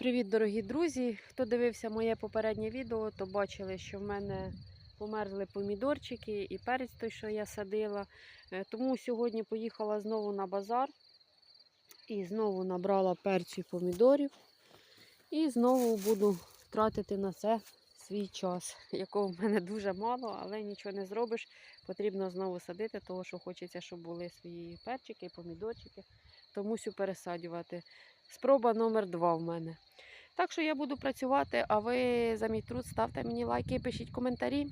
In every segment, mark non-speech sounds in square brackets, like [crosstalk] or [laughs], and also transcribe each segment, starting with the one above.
Привіт, дорогі друзі! Хто дивився моє попереднє відео, то бачили, що в мене померзли помідорчики і перець той, що я садила. Е, Тому сьогодні поїхала знову на базар і знову набрала перцю і помідорів. І знову буду тратити на це свій час, якого в мене дуже мало, але нічого не зробиш. Потрібно знову садити, тому що хочеться, щоб були свої перчики, і помідорчики. То мусю пересаджувати. Спроба номер два в мене. Так що я буду працювати, а ви за мій труд ставте мені лайки, пишіть коментарі.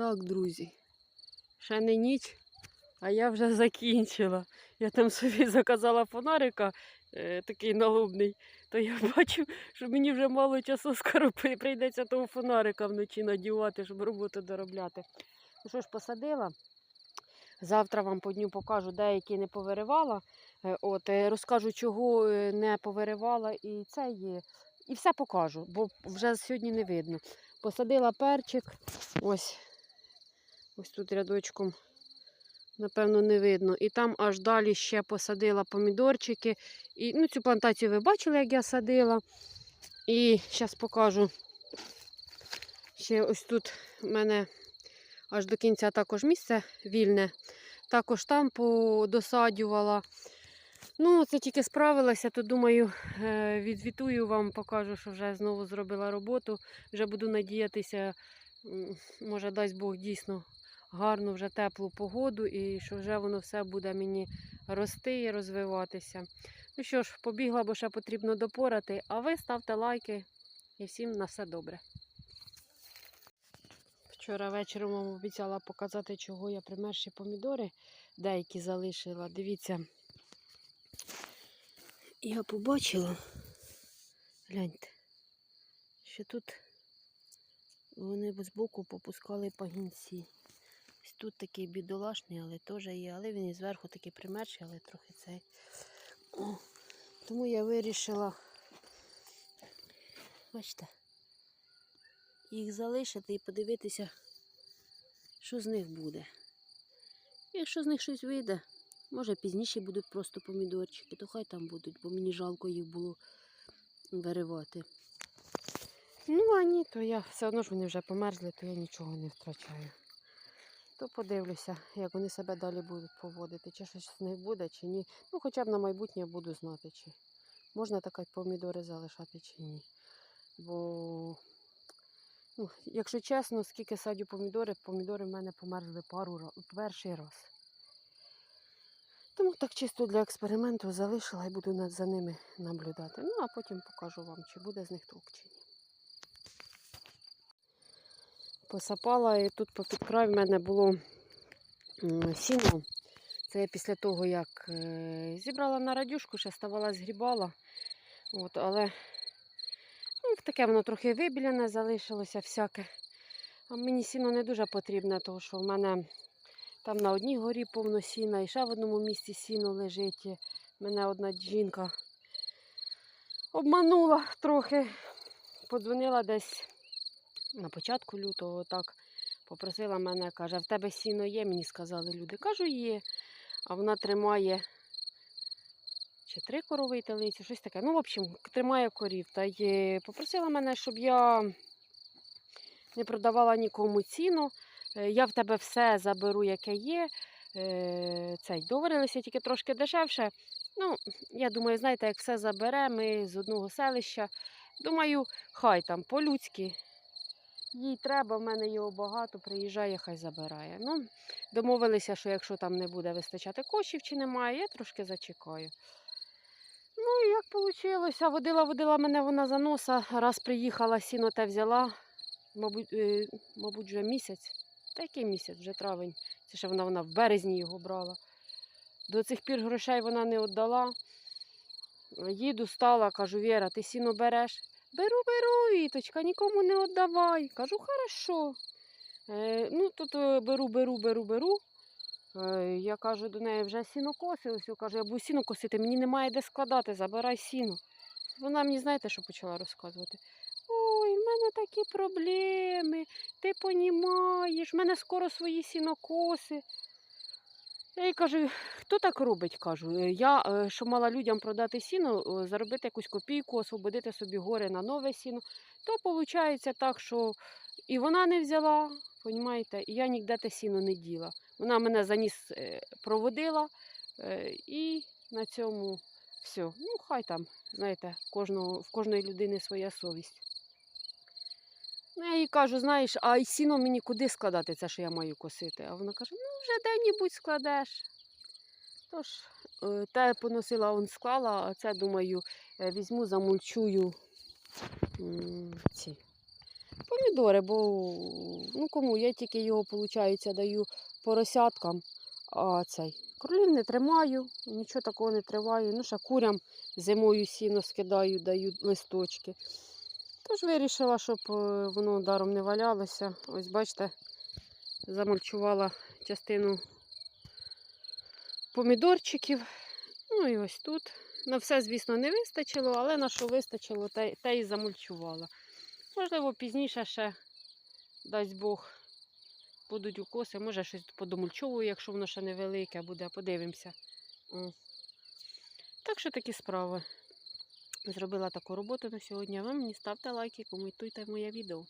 Так, друзі, ще не ніч, а я вже [laughs] закінчила. Я там собі заказала фонарика, е, такий налобний, то я [laughs] бачу, що мені вже мало часу скоро при- прийдеться того фонарика вночі надівати, щоб роботу доробляти. Ну що ж, посадила. Завтра вам по дню покажу, деякі не повиривала. Е, От, е, розкажу, чого е, не повиривала, і це є. І все покажу, бо вже сьогодні не видно. Посадила перчик, ось Ось тут рядочком, напевно, не видно. І там аж далі ще посадила помідорчики. І, ну, Цю плантацію ви бачили, як я садила. І зараз покажу. Ще ось тут в мене аж до кінця також місце вільне. Також там подосадювала. Ну, це тільки справилася, то думаю, е, відвітую вам, покажу, що вже знову зробила роботу. Вже буду надіятися, може дасть Бог дійсно гарну вже теплу погоду і що вже воно все буде мені рости і розвиватися. Ну що ж, побігла, бо ще потрібно допорати. А ви ставте лайки і всім на все добре. Вчора вечором вам обіцяла показати, чого я примерші помідори деякі залишила. Дивіться, я побачила, гляньте, що тут вони з боку попускали пагінці. Тут такий бідолашний, але теж є. Але він і зверху такий примерший, але трохи цей. О, тому я вирішила, бачите, їх залишити і подивитися, що з них буде. Якщо з них щось вийде, може пізніше будуть просто помідорчики, то хай там будуть, бо мені жалко їх було виривати. Ну, а ні, то я все одно ж вони вже померзли, то я нічого не втрачаю. То подивлюся, як вони себе далі будуть поводити, чи щось з них буде, чи ні. Ну, хоча б на майбутнє буду знати, чи можна так помідори залишати, чи ні. Бо, ну, якщо чесно, скільки садю помідори, помідори в мене померзли пару раз, перший раз. Тому так чисто для експерименту залишила і буду за ними наблюдати. Ну, а потім покажу вам, чи буде з них толк, чи ні. Посапала і тут попід край в мене було сіно. Це я після того, як е, зібрала на радюшку, ще ставала згрібала. От, але ну, таке воно трохи вибілене залишилося всяке. А мені сіно не дуже потрібне, тому що в мене там на одній горі повно сіна, і ще в одному місці сіно лежить. Мене одна жінка обманула трохи. Подзвонила десь на початку лютого, так попросила мене, каже, в тебе сіно є, мені сказали люди. Кажу, є. А вона тримає чи три корови і телицю, щось таке. Ну, в общем, тримає корів. Та й попросила мене, щоб я не продавала нікому ціну. Е, Я в тебе все заберу, яке є. Е, Цей, договорилися тільки трошки дешевше. Ну, я думаю, знаєте, як все забере, ми з одного селища. Думаю, хай там по-людськи. Їй треба, в мене його багато, приїжджає, хай забирає. Ну, домовилися, що якщо там не буде вистачати коштів чи немає, я трошки зачекаю. Ну, і як вийшло, водила, водила мене вона за носа, раз приїхала, сіно те взяла, мабуть, е, мабуть, вже місяць. Та який місяць, вже травень. Це ще вона, вона в березні його брала. До цих пір грошей вона не віддала. Їду, стала, кажу, Віра, ти сіно береш? Беру, беру, Віточка, нікому не віддавай. Кажу, хорошо. Е, ну, тут е, беру, беру, беру, беру. Е, я кажу до неї, вже сіно коси. Ось, я кажу, я буду сіно косити, мені немає де складати, забирай сіно. Вона мені, знаєте, що почала розказувати? Ой, в мене такі проблеми, ти понімаєш, в мене скоро свої сінокоси. Я їй кажу, хто так робить? кажу. «Е, Я, е, що мала людям продати сіно, е, заробити якусь копійку, освободити собі гори на нове сіно, то виходить так, що і вона не взяла, понімаєте, і я ніде те сіно не діла. Вона мене за ніс проводила і на цьому все. Ну, хай там, знаєте, кожного, в кожної людини своя совість. Ну, я їй кажу, знаєш, а й сіно мені куди складати це, що я маю косити? А вона каже, ну вже де-небудь складеш. Тож, е, те поносила, он склала, а це, думаю, е, візьму, замульчую ці помідори, бо ну кому я тільки його, виходить, даю поросяткам, а цей кролів не тримаю, нічого такого не триваю. Ну, ще курям зимою сіно скидаю, даю листочки. Тож вирішила, щоб е, воно даром не валялося. Ось бачите, замульчувала частину помідорчиків. Ну і ось тут. На все, звісно, не вистачило, але на що вистачило, те, те і замульчувала. Можливо, пізніше ще, дасть Бог, будуть укоси. Може, щось подомульчовую, якщо воно ще невелике буде, подивимося. Так що такі справи. Зробила таку роботу на сьогодні. А ви мені ставте лайки, коментуйте моє відео.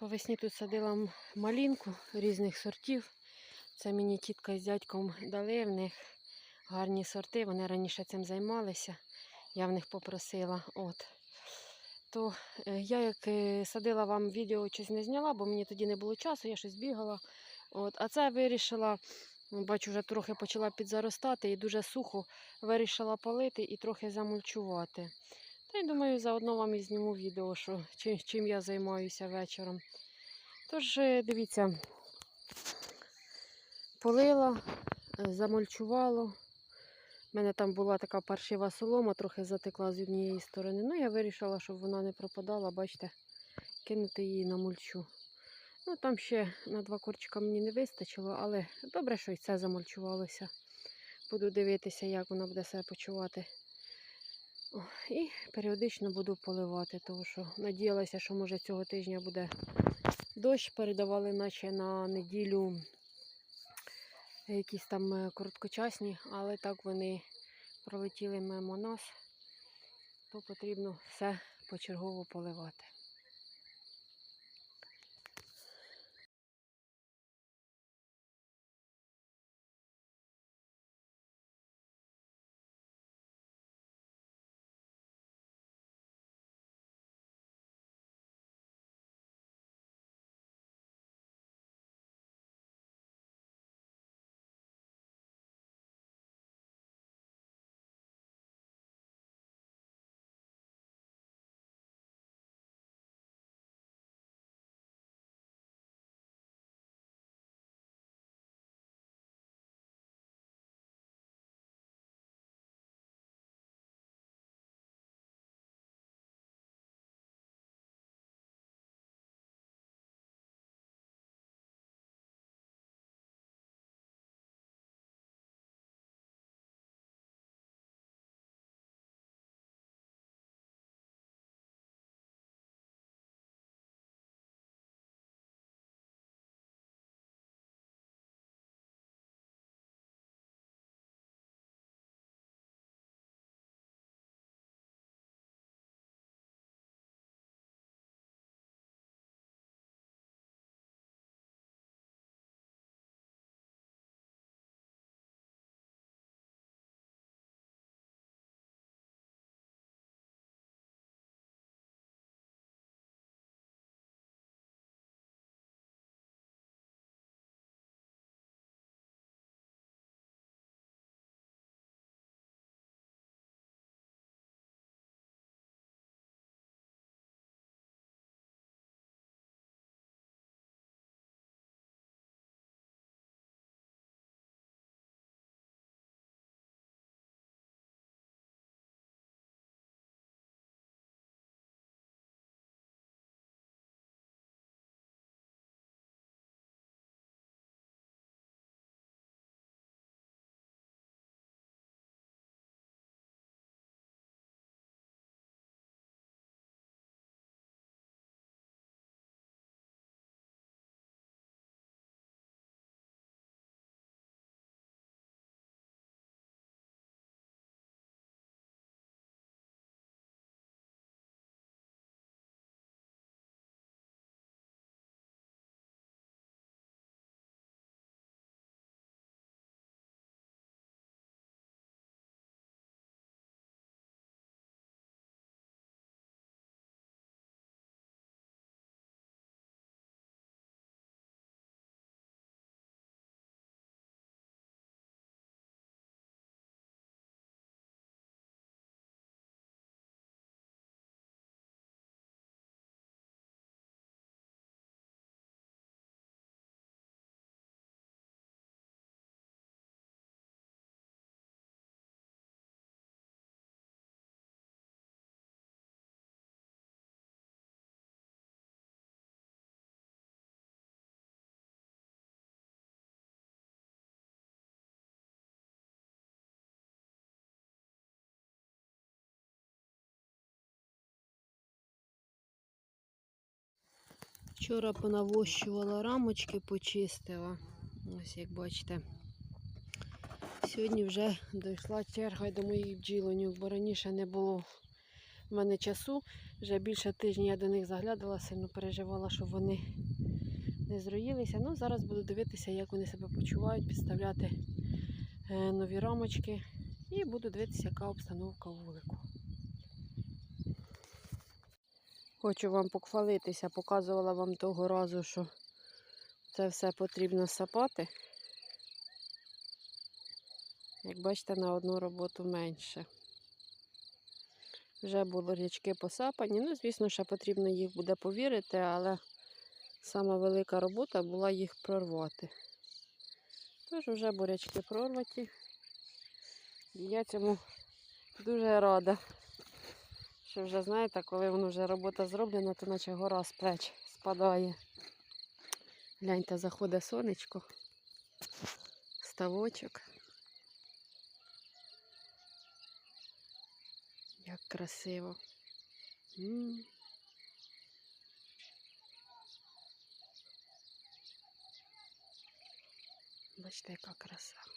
По весні тут садила малинку різних сортів. Це мені тітка з дядьком дали. В них гарні сорти. Вони раніше цим займалися. Я в них попросила. От. То е, я як е, садила вам відео, щось не зняла, бо мені тоді не було часу, я щось бігала. От. А це вирішила, бачу, вже трохи почала підзаростати і дуже сухо вирішила полити і трохи замульчувати. Та й думаю, заодно вам і зніму відео, що, чим, чим я займаюся вечором. Тож, е, дивіться, полила, е, замульчувала. У мене там була така паршива солома, трохи затекла з однієї сторони. Ну, я вирішила, щоб вона не пропадала, бачите, кинути її на мульчу. Ну, там ще на два корчика мені не вистачило, але добре, що і це замульчувалося. Буду дивитися, як вона буде себе почувати. І періодично буду поливати, тому що надіялася, що може цього тижня буде дощ. Передавали наче на неділю якісь там е, короткочасні, але так вони пролетіли мимо нас, то потрібно все почергово поливати. Вчора понавощувала рамочки, почистила. Ось як бачите. Сьогодні вже дійшла черга до моїх бджілонів, бо раніше не було в мене часу. Вже більше тижня я до них заглядала, сильно переживала, щоб вони не зроїлися. Ну, зараз буду дивитися, як вони себе почувають, підставляти е, нові рамочки і буду дивитися, яка обстановка вулику. Хочу вам похвалитися, показувала вам того разу, що це все потрібно сапати. Як бачите, на одну роботу менше. Вже були річки посапані. Ну, звісно, ще потрібно їх буде повірити, але сама велика робота була їх прорвати. Тож вже бурячки прорваті. І я цьому дуже рада. Що вже, знаєте, коли воно вже робота зроблена, то наче гора з плеч спадає. Гляньте, заходить сонечко, ставочок. Як красиво. Бачите, яка краса.